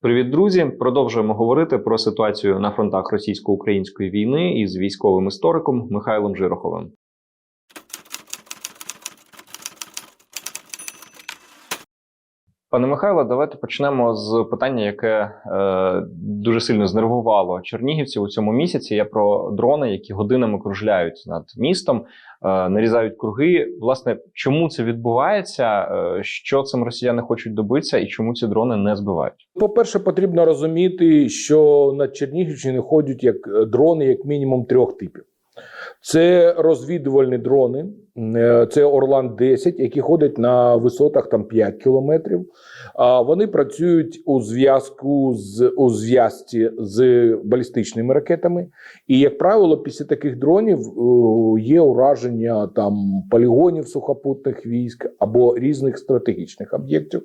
Привіт, друзі! Продовжуємо говорити про ситуацію на фронтах російсько-української війни із військовим істориком Михайлом Жироховим. Пане Михайло, давайте почнемо з питання, яке е, дуже сильно знервувало чернігівців у цьому місяці. Я про дрони, які годинами кружляють над містом, е, нарізають круги. Власне, чому це відбувається? Е, що цим росіяни хочуть добитися, і чому ці дрони не збивають? По-перше, потрібно розуміти, що на Чернігівщині ходять як е, дрони, як мінімум трьох типів. Це розвідувальні дрони, е, це Орлан 10 які ходять на висотах там 5 кілометрів. Вони працюють у зв'язку з у зв'язці з балістичними ракетами. І, як правило, після таких дронів е, є ураження там полігонів сухопутних військ або різних стратегічних об'єктів.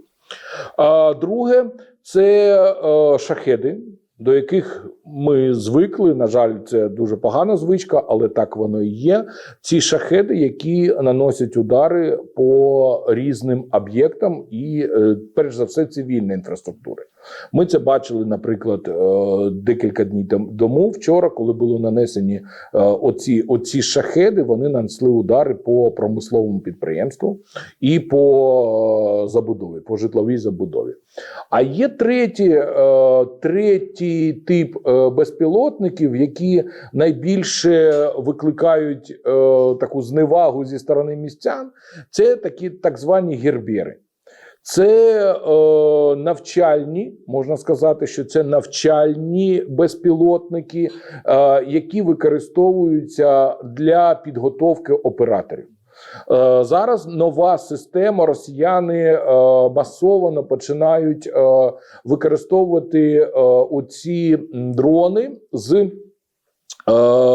Друге, це е, шахеди, до яких ми звикли. На жаль, це дуже погана звичка, але так воно і є. Ці шахеди, які наносять удари по різним об'єктам, і е, перш за все цивільної інфраструктури. Ми це бачили, наприклад, е, декілька днів тому. Вчора, коли були нанесені е, оці, оці шахеди, вони нанесли удари по промисловому підприємству і по е, забудові, по житловій забудові. А є третій, третій тип безпілотників, які найбільше викликають таку зневагу зі сторони містян. Це такі так звані гербери. Це е, навчальні, можна сказати, що це навчальні безпілотники, е, які використовуються для підготовки операторів. Е, зараз нова система. Росіяни е, масово починають е, використовувати е, оці дрони з е,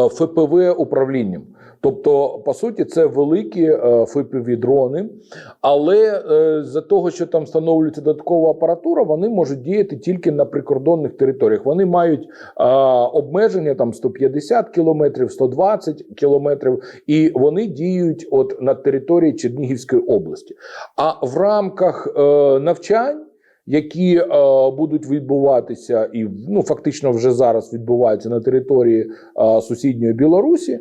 ФПВ управлінням. Тобто, по суті, це великі е, ФПВ дрони, але е, за того, що там встановлюється додаткова апаратура, вони можуть діяти тільки на прикордонних територіях. Вони мають обмеження там 150 кілометрів, 120 кілометрів, і вони діють от на території Чернігівської області. А в рамках е, навчань. Які е, будуть відбуватися, і ну фактично вже зараз відбуваються на території е, сусідньої Білорусі. е,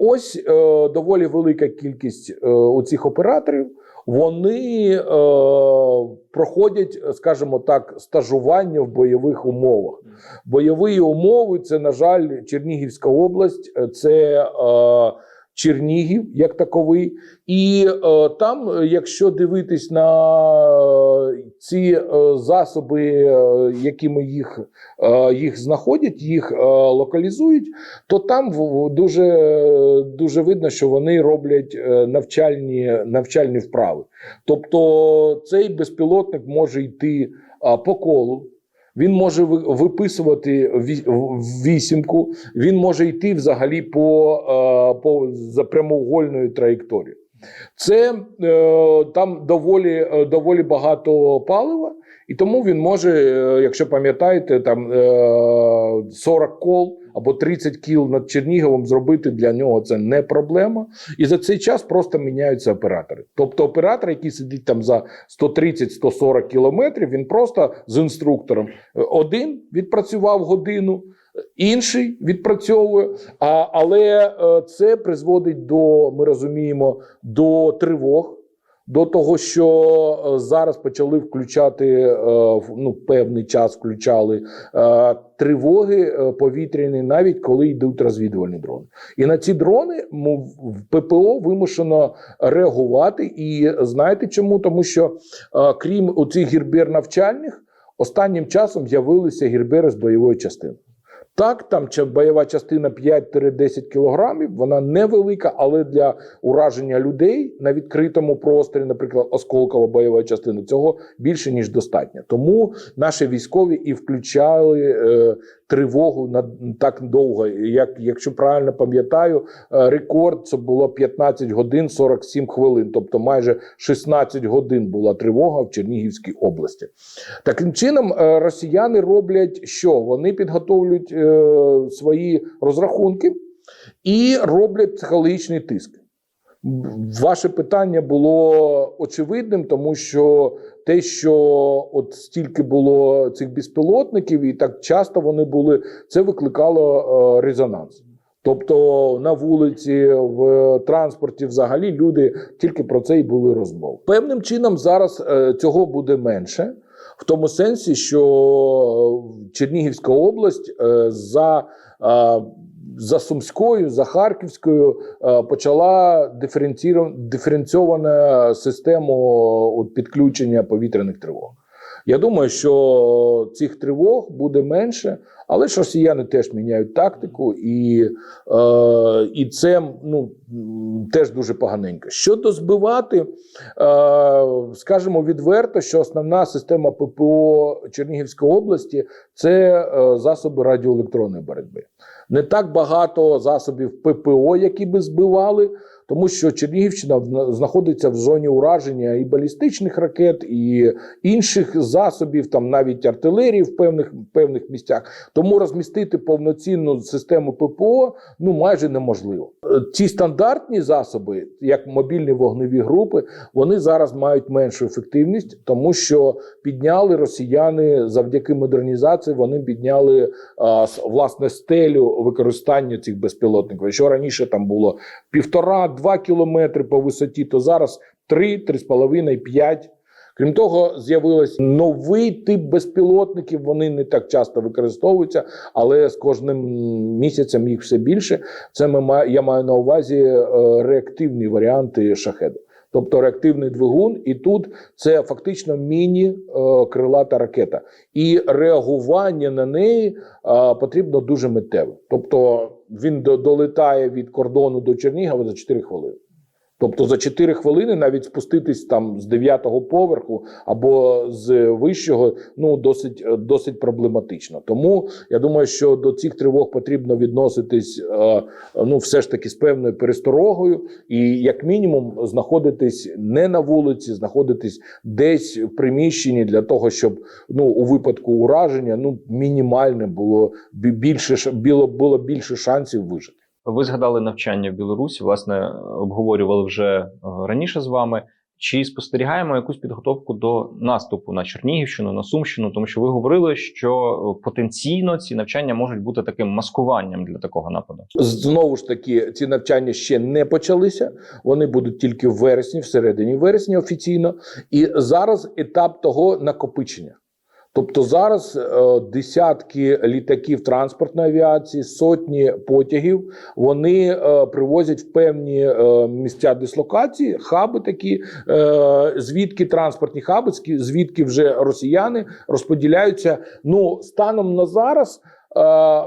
Ось е, доволі велика кількість е, у цих операторів. Вони е, проходять, скажімо так, стажування в бойових умовах. Бойові умови це, на жаль, Чернігівська область, е, це е, Чернігів як таковий. І е, там, якщо дивитись на е, ці е, засоби, е, якими їх, е, їх знаходять, їх е, локалізують, то там дуже, дуже видно, що вони роблять е, навчальні, навчальні вправи. Тобто цей безпілотник може йти по колу. Він може ви- виписувати ві- вісімку, він може йти взагалі по, е, по за прямоугольною траєкторією. Це е, там доволі, е, доволі багато палива, і тому він може, якщо пам'ятаєте, там е, 40 кол або 30 кіл над Черніговом зробити для нього це не проблема. І за цей час просто міняються оператори. Тобто оператор, який сидить там за 130-140 кілометрів, він просто з інструктором один відпрацював годину. Інший відпрацьовує, а, але е, це призводить до, ми розуміємо, до тривог, до того, що е, зараз почали включати е, ну, певний час включали е, тривоги повітряні, навіть коли йдуть розвідувальні дрони. І на ці дрони в ППО вимушено реагувати. І знаєте чому? Тому що крім оцих гірбер навчальних, останнім часом з'явилися гірбери з бойової частини. Так, там бойова частина 5-10 кілограмів, вона невелика, але для ураження людей на відкритому просторі, наприклад, осколкова бойова частина, цього більше ніж достатньо. Тому наші військові і включали е, тривогу на так довго. Як якщо правильно пам'ятаю, е, рекорд це було 15 годин 47 хвилин, тобто майже 16 годин була тривога в Чернігівській області. Таким чином, е, росіяни роблять що? Вони підготовлюють е, свої розрахунки і роблять психологічний тиск. Ваше питання було очевидним, тому що те, що от стільки було цих безпілотників, і так часто вони були, це викликало е, резонанс. Тобто на вулиці, в транспорті, взагалі люди тільки про це й були розмови. Певним чином зараз е, цього буде менше, в тому сенсі, що е, Чернігівська область е, за, е, за Сумською, за Харківською почала диференційовану систему підключення повітряних тривог. Я думаю, що цих тривог буде менше, але ж росіяни теж міняють тактику, і, е, і це ну, теж дуже поганенько. Щодо збивати, е, скажемо відверто, що основна система ППО Чернігівської області це е, засоби радіоелектронної боротьби. Не так багато засобів ППО, які би збивали, тому що Чернігівщина знаходиться в зоні ураження і балістичних ракет, і інших засобів, там навіть артилерії в певних, певних місцях. Тому розмістити повноцінну систему ППО ну майже неможливо. Ці стандартні засоби, як мобільні вогневі групи, вони зараз мають меншу ефективність, тому що підняли росіяни завдяки модернізації. Вони підняли а, власне стелю використання цих безпілотників. Якщо раніше там було півтора-два кілометри по висоті, то зараз три, три з половиною, п'ять. Крім того, з'явилось новий тип безпілотників. Вони не так часто використовуються, але з кожним місяцем їх все більше. Це ми я маю на увазі е, реактивні варіанти шахеду. Тобто реактивний двигун, і тут це фактично міні-крилата ракета, і реагування на неї е, потрібно дуже миттєво. Тобто він до- долетає від кордону до Чернігова за 4 хвилини. Тобто за 4 хвилини навіть спуститись там з 9-го поверху або з вищого, ну досить, е, досить проблематично. Тому я думаю, що до цих тривог потрібно відноситись е, ну, все ж таки з певною пересторогою, і як мінімум знаходитись не на вулиці, знаходитись десь в приміщенні для того, щоб ну у випадку ураження ну мінімальне було бі- більше було, було більше шансів вижити. Ви згадали навчання в Білорусі, власне, обговорювали вже е, раніше з вами. Чи спостерігаємо якусь підготовку до наступу на Чернігівщину, на Сумщину? Тому що ви говорили, що е, потенційно ці навчання можуть бути таким маскуванням для такого нападу. Знову ж таки, ці навчання ще не почалися. Вони будуть тільки в вересні, в середині вересня офіційно. І зараз етап того накопичення. Тобто зараз е, десятки літаків транспортної авіації, сотні потягів вони е, привозять в певні е, місця дислокації, хаби такі, звідки транспортні хаби, звідки вже росіяни розподіляються. Ну станом на зараз.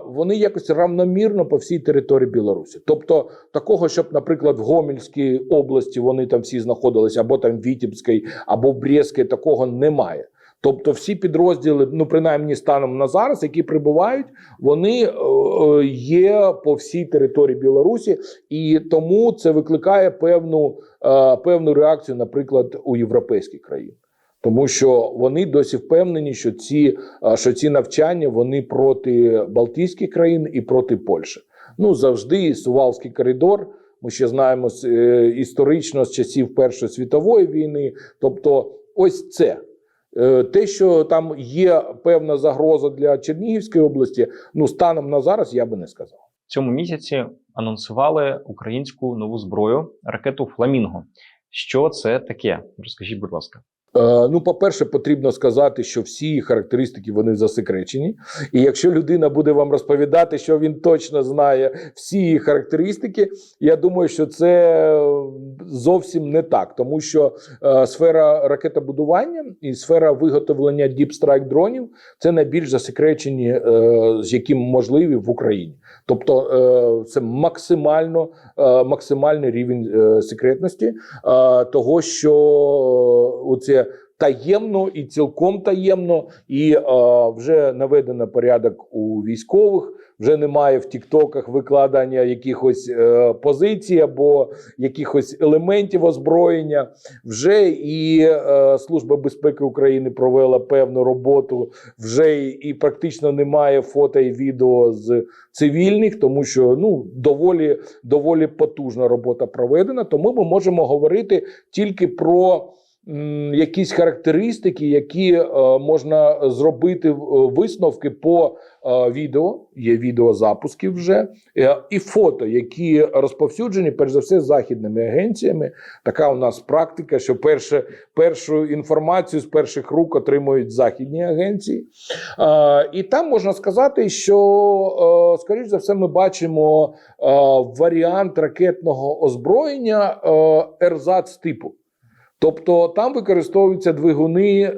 Вони якось равномірно по всій території Білорусі. Тобто, такого, щоб, наприклад, в Гомельській області вони там всі знаходилися, або там в Вітебській, або в Брестській, такого немає. Тобто, всі підрозділи, ну принаймні станом на зараз, які прибувають, вони е, е, є по всій території Білорусі, і тому це викликає певну, е, певну реакцію, наприклад, у європейських країн. Тому що вони досі впевнені, що ці, що ці навчання вони проти Балтійських країн і проти Польщі. Ну завжди Сувалський коридор. Ми ще знаємо історично з часів Першої світової війни. Тобто, ось це. Е, Те, що там є певна загроза для Чернігівської області, ну станом на зараз я би не сказав. Цьому місяці анонсували українську нову зброю ракету Фламінго. Що це таке? Розкажіть, будь ласка. Е, Ну, по-перше, потрібно сказати, що всі зі вони засекречені. І якщо людина буде вам розповідати, що він точно знає всі її характеристики, я думаю, що це е, зовсім не так, тому що е, сфера ракетобудування і сфера виготовлення Strike дронів це найбільш засекречені, з яким можливі в Україні. Тобто, це максимально максимальний рівень секретності того, що оце таємно і цілком таємно, і е, вже наведено порядок у військових. Вже немає в Тіктоках викладання якихось е, позицій або якихось елементів озброєння. Вже і е, Служба безпеки України провела певну роботу. Вже і, практично немає фото і відео з цивільних, тому що ну доволі доволі потужна робота проведена. Тому ми можемо говорити тільки про якісь характеристики, які е, можна зробити е, висновки по е, відео. Є відеозапуски вже і фото, які розповсюджені перш за все західними агенціями. Така у нас практика, що перше, першу інформацію з перших рук отримують західні агенції. І там можна сказати, що, скоріш за все, ми бачимо варіант ракетного озброєння ерзац типу. Тобто там використовуються двигуни е,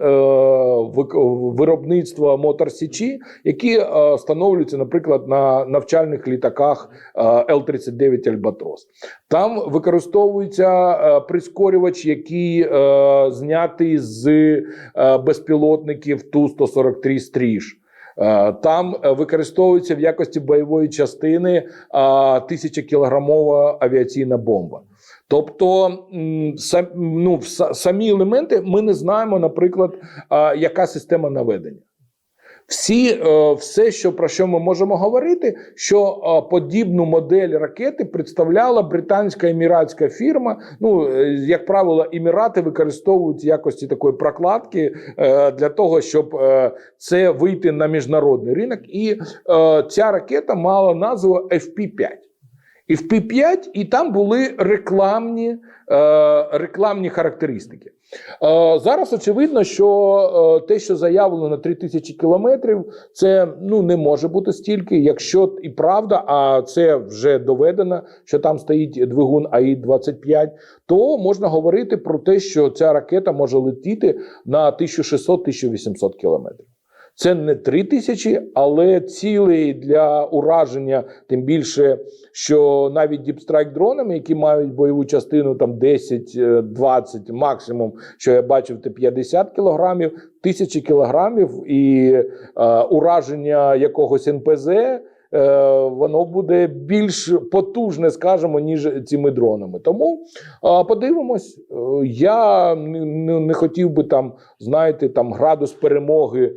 виробництва Мотор-Січі, які е, встановлюються, наприклад, на навчальних літаках е, Л-39 Альбатрос. Там використовується е, прискорювач, який е, знятий з е, безпілотників Ту-143 Стріж. Е, Там використовується в якості бойової частини а, тисячакілограмова авіаційна бомба. Тобто, ну, са- самі елементи ми не знаємо, наприклад, яка система наведення. Всі, е, все, що про що ми можемо говорити, що е, подібну модель ракети представляла британська еміратська фірма. Ну, е, як правило, емірати використовують якості такої прокладки для того, щоб це вийти на міжнародний ринок. І ця ракета мала назву FP-5. FP-5, і там були рекламні, е, рекламні характеристики. Е, зараз очевидно, що е, те, що заявлено на 3000 кілометрів, це ну не може бути стільки, якщо і правда, а це вже доведено, що там стоїть двигун АІ-25, то можна говорити про те, що ця ракета може летіти на 1600-1800 кілометрів. Це не 3 тисячі, але цілий для ураження, тим більше, що навіть діпстрайк дронами, які мають бойову частину там 10-20 максимум, що я бачив, це 50 кілограмів, тисячі кілограмів, і е, ураження якогось НПЗ. е, Воно буде більш потужне, скажімо, ніж цими дронами. Тому е, подивимось. Е, Я не, хотів би там, знаєте, там градус перемоги е,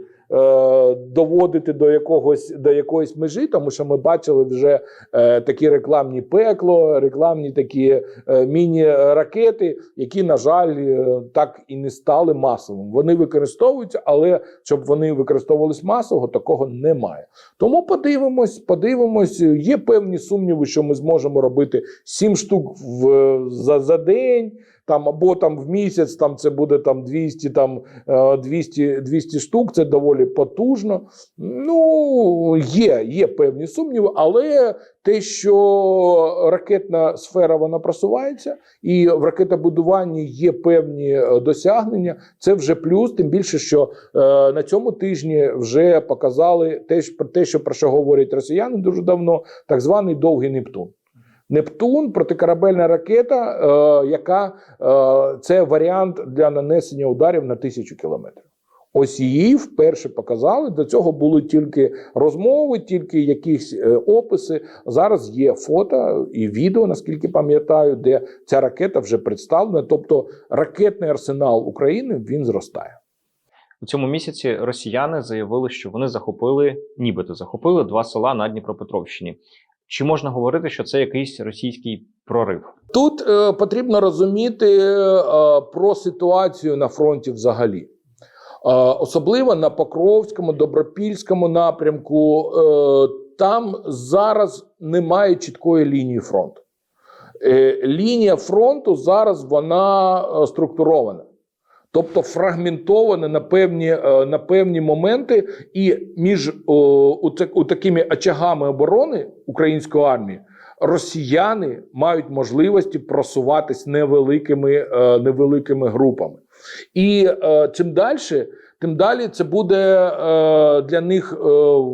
доводити до якогось до якоїсь межі, тому що ми бачили вже е, такі рекламні пекло, рекламні такі е, міні-ракети, які, на жаль, е, так і не стали масовими. Вони використовуються, але щоб вони використовувались масово, такого немає. Тому подивимось, подивимось. Є певні сумніви, що ми зможемо робити 7 штук в, за, за день. Там або там в місяць там це буде там 200, там е, 200, 200 штук. Це доволі потужно. Ну є, є певні сумніви, але те, що ракетна сфера вона просувається, і в ракетобудуванні є певні е, досягнення, це вже плюс. Тим більше, що е, на цьому тижні вже показали те, те, що про що говорять росіяни дуже давно, так званий довгий Нептун. Нептун протикорабельна ракета, е, яка е, це варіант для нанесення ударів на тисячу кілометрів. Ось її вперше показали. До цього були тільки розмови, тільки якісь е, описи. Зараз є фото і відео, наскільки пам'ятаю, де ця ракета вже представлена. Тобто ракетний арсенал України він зростає. У цьому місяці росіяни заявили, що вони захопили, нібито захопили два села на Дніпропетровщині. Чи можна говорити, що це якийсь російський прорив? Тут е, потрібно розуміти е, про ситуацію на фронті взагалі. Е, особливо на Покровському, Добропільському напрямку. Е, там зараз немає чіткої лінії фронту. Е, лінія фронту зараз вона е, структурована. Тобто фрагментована на певні, е, на певні моменти, і між о, у, так- у такими очагами оборони української армії росіяни мають можливості просуватись невеликими, е, невеликими групами. І е, чим далі, тим далі це буде для них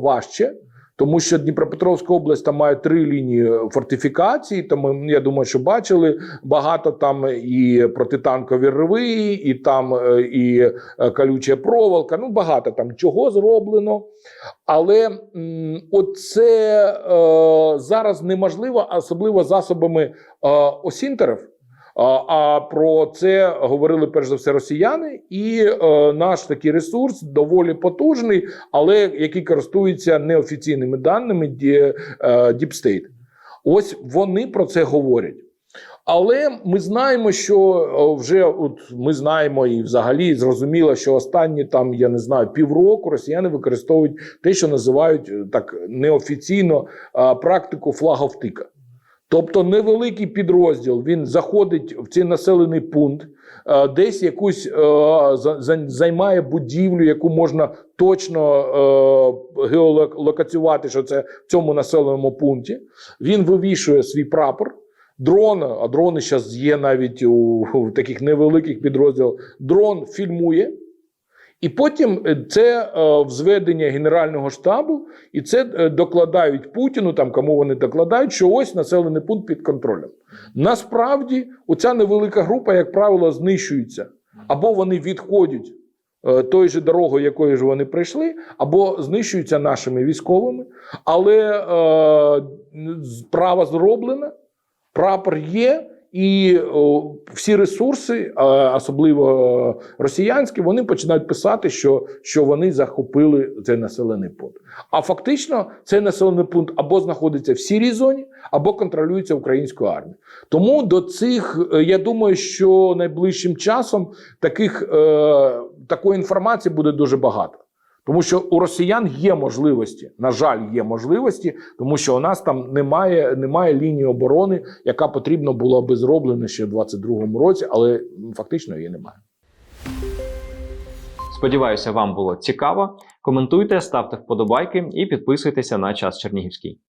важче. Тому що Дніпропетровська область там має три лінії фортифікації. Тому я думаю, що бачили багато там і протитанкові рви, і там е, і е, колюча проволока. Ну багато там чого зроблено. Але оце е, зараз неможливо, особливо засобами е, осінтерів. А, про це говорили перш за все росіяни, і е, наш такий ресурс доволі потужний, але який користується неофіційними даними е, State. Ось вони про це говорять. Але ми знаємо, що вже от ми знаємо і взагалі зрозуміло, що останні там я не знаю півроку росіяни використовують те, що називають е, так неофіційно практику флаговтика. Тобто невеликий підрозділ він заходить в цей населений пункт, е, десь якусь е, за- за- займає будівлю, яку можна точно е, геолокацювати, що це в цьому населеному пункті. Він вивішує свій прапор. Дрон, а дрони зараз є навіть у, у таких невеликих підрозділах. Дрон фільмує, і потім е, це е, взведення Генерального штабу, і це е, докладають Путіну, там кому вони докладають, що ось населений пункт під контролем. Насправді, оця невелика група, як правило, знищується, або вони відходять тою же дорогою, якою ж вони прийшли, або знищуються нашими військовими. Але е, справа зроблена, прапор є. І всі ресурси, особливо росіянські, вони починають писати, що, що вони захопили цей населений пункт. А фактично цей населений пункт або знаходиться в сірій зоні, або контролюється українською армією. Тому до цих е, я думаю, що найближчим часом таких е, такої інформації буде дуже багато. Тому що у росіян є можливості, на жаль, є можливості, тому що у нас там немає, немає лінії оборони, яка потрібно була би зроблена ще в 22-му році, але фактично її немає. Сподіваюся, вам було цікаво. Коментуйте, ставте вподобайки і підписуйтеся на час Чернігівський.